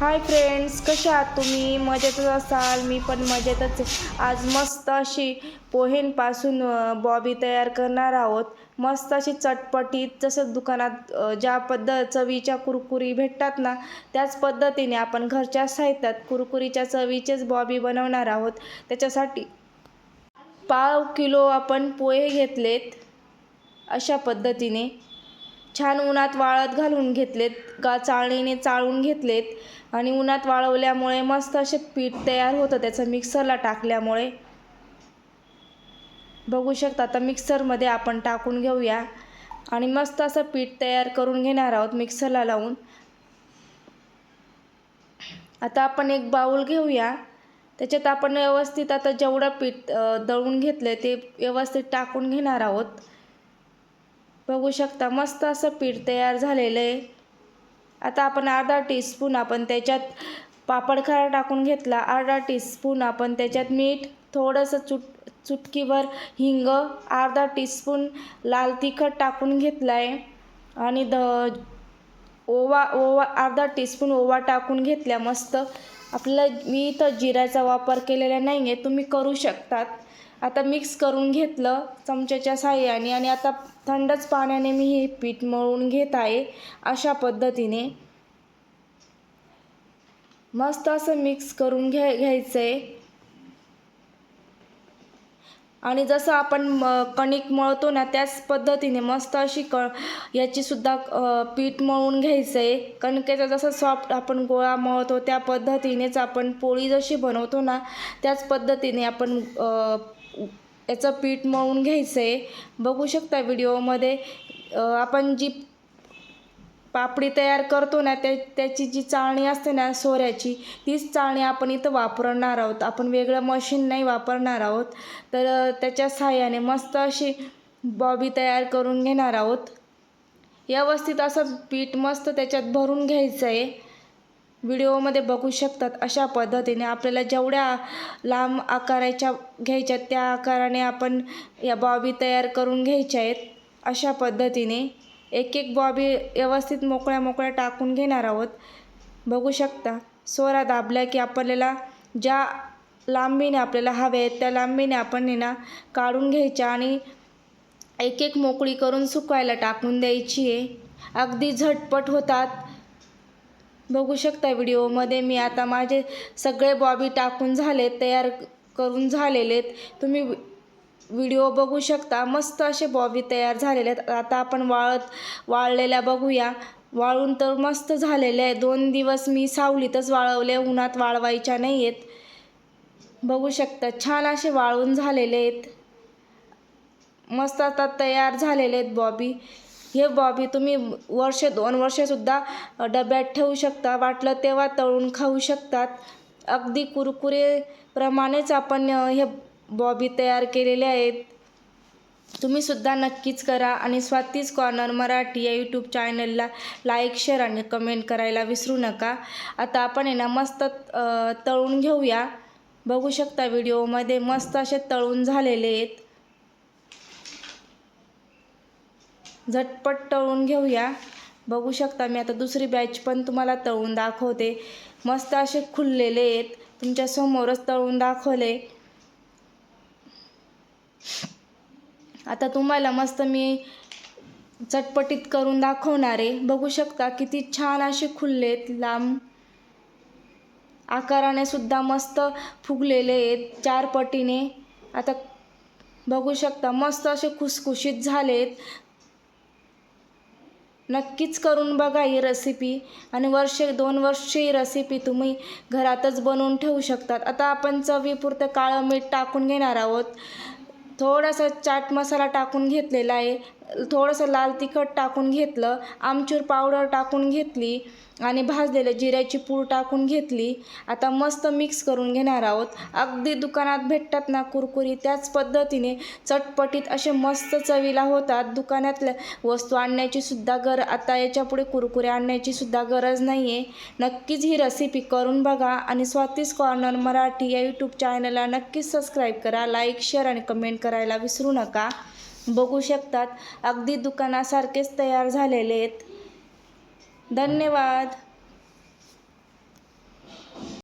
Hi friends कशा आहात तुम्ही? मजेतच असाल? मी पण मजेतच आज मस्त अशी पोहेंपासून बॉबी तयार करणार आहोत. मस्त अशी चटपटीत जसं दुकानात ज्या पद्धत चवीच्या कुरकुरी भेटतात ना त्याच पद्धतीने आपण घरच्या साहित्यात कुरकुरीच्या चवीचेच बॉबी बनवणार आहोत. त्याच्यासाठी पाव किलो आपण पोहे घेतलेत. अशा पद्धतीने छान उन्हात वाळत घालून घेतलेत गा चाळणीने चाळून घेतलेत आणि उन्हात वाळवल्यामुळे मस्त असे पीठ तयार होतं त्याचं मिक्सरला टाकल्यामुळे. बघू शकता आता मिक्सरमध्ये आपण टाकून घेऊया. आणि मस्त असं पीठ तयार करून घेणार आहोत मिक्सरला लावून. आता आपण एक बाऊल घेऊया. त्याच्यात आपण व्यवस्थित आता जेवढं पीठ दळून घेतलं ते व्यवस्थित टाकून घेणार आहोत. बघू शकता मस्त असं पीठ तयार झालेलं आहे. आता आपण अर्धा टीस्पून आपण त्याच्यात पापडखारा टाकून घेतला. अर्धा टीस्पून आपण त्याच्यात मीठ थोडंसं चुट चुटकीभर हिंग अर्धा टीस्पून लाल तिखट टाकून घेतला आहे आणि द ओवा ओवा अर्धा टीस्पून ओवा टाकून घेतल्या मस्त. आपल्याला मी इथं जिऱ्याचा वापर केलेला नाही आहे तुम्ही करू शकतात. आता मिक्स करून घेतलं चमच्याच्या साह्याने आणि आता थंडच पाण्याने मी हे पीठ मळून घेत आहे अशा पद्धतीने. मस्त असं मिक्स करून घ्या घ्यायचं आहे आणि जसं आपण म कणिक मळतो ना त्याच पद्धतीने मस्त अशी क याचीसुद्धा पीठ मळून घ्यायचं आहे कणकेचा जसं सॉफ्ट आपण गोळा मळतो त्या पद्धतीनेच आपण पोळी जशी बनवतो ना त्याच पद्धतीने आपण याचं पीठ मळून घ्यायचं. आहे बघू शकता व्हिडिओमध्ये आपण जी पापडी तयार करतो ना त्या त्याची जी चाळणी असते ना सोऱ्याची तीच चाळणी आपण इथं वापरणार आहोत. आपण वेगळं मशीन नाही वापरणार आहोत. तर त्याच्या साहाय्याने मस्त अशी बॉबी तयार करून घेणार आहोत. व्यवस्थित असं पीठ मस्त त्याच्यात भरून घ्यायचं आहे व्हिडिओमध्ये बघू शकतात अशा पद्धतीने आपल्याला जेवढ्या लांब आकाराच्या घ्यायच्या त्या आकाराने आपण या बॉबी तयार करून घ्यायच्या आहेत. अशा पद्धतीने एक एक बॉबी व्यवस्थित मोकळ्या मोकळ्या टाकून घेणार आहोत. बघू शकता सोरा दाबल्या की आपल्याला ज्या लांबीने आपल्याला हवे आहेत त्या लांबीने आपण हे ना काढून घ्यायच्या आणि एक एक मोकळी करून सुकवायला टाकून द्यायची आहे. अगदी झटपट होतात. बघू शकता व्हिडिओमध्ये मी आता माझे सगळे बॉबी टाकून झाले तयार करून झालेले तुम्ही व्हिडिओ बघू शकता. मस्त असे बॉबी तयार झालेले आहेत. आता आपण वाळत वाळलेल्या बघूया. वाळून तर मस्त झालेले आहे दोन दिवस मी सावलीतच वाळवले. उन्हात वाळवायच्या नाही आहेत बघू शकता छान असे वाळून झालेले आहेत. मस्त आता तयार झालेले आहेत बॉबी हे बॉबी तुम्ही वर्ष दोन वर्षसुद्धा डब्यात ठेवू शकता. वाटलं तेव्हा तळून खाऊ शकतात. अगदी कुरकुरेप्रमाणेच आपण हे बॉबी तयार केलेले आहेत. तुम्हीसुद्धा नक्कीच करा आणि स्वातीज कॉर्नर मराठी या यूट्यूब चॅनलला लाईक शेअर आणि कमेंट करायला विसरू नका. आता आपण आहे ना मस्त तळून घेऊया. बघू शकता व्हिडिओमध्ये मस्त असे तळून झालेले आहेत. झटपट तळून घेऊया. बघू शकता मी आता दुसरी बॅच पण तुम्हाला तळून दाखवते. मस्त असे खुललेले आहेत. तुमच्या समोरच तळून दाखवले. आता तुम्हाला मस्त मी चटपटीत करून दाखवणारे बघू शकता किती छान असे खुललेत लांब आकाराने सुद्धा मस्त फुगलेले आहेत चार पटीने आता बघू शकता मस्त असे खुसखुशीत झालेत नक्कीच करून बघा ही रेसिपी आणि वर्षे दोन वर्षची ही रेसिपी तुम्ही घरातच बनवून ठेवू शकतात. आता आपण चवीपुरतं काळं मीठ टाकून घेणार आहोत. थोडासा चाट मसाला टाकून घेतलेला आहे. थोडंसं लाल तिखट टाकून घेतलं आमचूर पावडर टाकून घेतली आणि भाजलेलं जिऱ्याची पूड टाकून घेतली. आता मस्त मिक्स करून घेणार आहोत. अगदी दुकानात भेटतात ना कुरकुरी त्याच पद्धतीने चटपटीत असे मस्त चवीला होतात. दुकानातल्या वस्तू आणण्याची सुद्धा गर आता याच्यापुढे कुरकुरे आणण्याची सुद्धा गरज नाही आहे नक्कीच ही रेसिपी करून बघा आणि स्वातीस कॉर्नर मराठी या यूट्यूब चॅनलला नक्कीच सबस्क्राईब करा. लाईक शेअर आणि कमेंट करायला विसरू नका. बघू शकतात. अगदी दुकानासारखेच तयार झालेले आहेत. धन्यवाद.